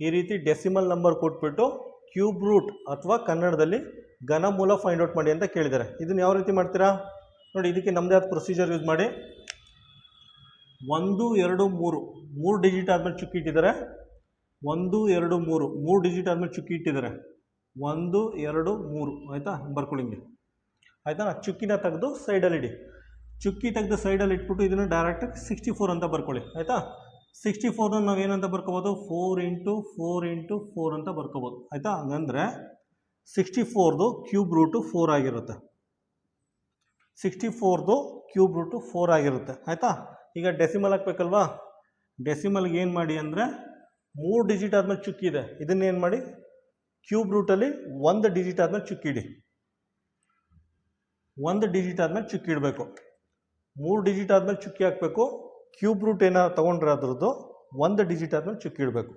ಈ ರೀತಿ decimal number ಕೊಟ್ಬಿಟ್ಟು ಕ್ಯೂಬ್ ರೂಟ್ ಅಥವಾ ಕನ್ನಡದಲ್ಲಿ ಘನಮೂಲ ಫೈಂಡ್ ಔಟ್ ಮಾಡಿ ಅಂತ ಕೇಳಿದ್ದಾರೆ. ಇದನ್ನು ಯಾವ ರೀತಿ ಮಾಡ್ತೀರಾ? ನೋಡಿ, ಇದಕ್ಕೆ ನಮ್ಮದೇ ಆದ ಪ್ರೊಸೀಜರ್ ಯೂಸ್ ಮಾಡಿ. ಒಂದು, ಎರಡು, ಮೂರು. ಮೂರು ಡಿಜಿಟ್ ಆದಮೇಲೆ ಚುಕ್ಕಿ ಇಟ್ಟಿದ್ದಾರೆ. ಒಂದು, ಎರಡು, ಮೂರು. ಮೂರು ಡಿಜಿಟ್ ಆದಮೇಲೆ ಚುಕ್ಕಿ ಇಟ್ಟಿದ್ದಾರೆ. ಒಂದು, ಎರಡು, ಮೂರು. ಆಯಿತಾ? ಬರ್ಕೊಳ್ಳಿ ಆಯಿತಾ? ಆಯಿತಾ ಚುಕ್ಕಿನ ತೆಗೆದು ಸೈಡಲ್ಲಿ ಇಡಿ. ಚುಕ್ಕಿ ತೆಗೆದು ಸೈಡಲ್ಲಿ ಇಟ್ಬಿಟ್ಟು ಇದನ್ನು ಡೈರೆಕ್ಟಾಗಿ ಸಿಕ್ಸ್ಟಿ ಫೋರ್ ಅಂತ ಬರ್ಕೊಳ್ಳಿ. ಆಯಿತಾ? ಸಿಕ್ಸ್ಟಿ ಫೋರ್ನ ನಾವು ಏನಂತ ಬರ್ಕೋಬೋದು? Four into four into four ಅಂತ ಬರ್ಕೋಬೋದು. ಆಯಿತಾ? ಹಂಗಂದರೆ ಸಿಕ್ಸ್ಟಿ ಫೋರ್ದು ಕ್ಯೂಬ್ ರೂಟು ಫೋರ್ ಆಗಿರುತ್ತೆ. ಸಿಕ್ಸ್ಟಿ ಫೋರ್ದು ಕ್ಯೂಬ್ ರೂಟು ಫೋರ್ ಆಗಿರುತ್ತೆ. ಆಯಿತಾ? ಈಗ ಡೆಸಿಮಲ್ ಹಾಕ್ಬೇಕಲ್ವಾ? ಡೆಸಿಮಲ್ಗೆ ಏನು ಮಾಡಿ ಅಂದರೆ ಮೂರು ಡಿಜಿಟ್ ಆದಮೇಲೆ ಚುಕ್ಕಿದೆ ಇದನ್ನೇನು ಮಾಡಿ? ಕ್ಯೂಬ್ ರೂಟಲ್ಲಿ ಒಂದು ಡಿಜಿಟ್ ಆದಮೇಲೆ ಚುಕ್ಕಿಡಿ ಒಂದು ಡಿಜಿಟ್ ಆದಮೇಲೆ ಚುಕ್ಕಿ ಇಡಬೇಕು. ಮೂರು ಡಿಜಿಟ್ ಆದಮೇಲೆ ಚುಕ್ಕಿ ಹಾಕಬೇಕು. ಕ್ಯೂಬ್ ರೂಟ್ ಏನಾದ್ರು ತೊಗೊಂಡ್ರೆ ಅದ್ರದ್ದು ಒಂದು ಡಿಜಿಟ್ ಆದಮೇಲೆ ಚುಕ್ಕಿ ಇಡಬೇಕು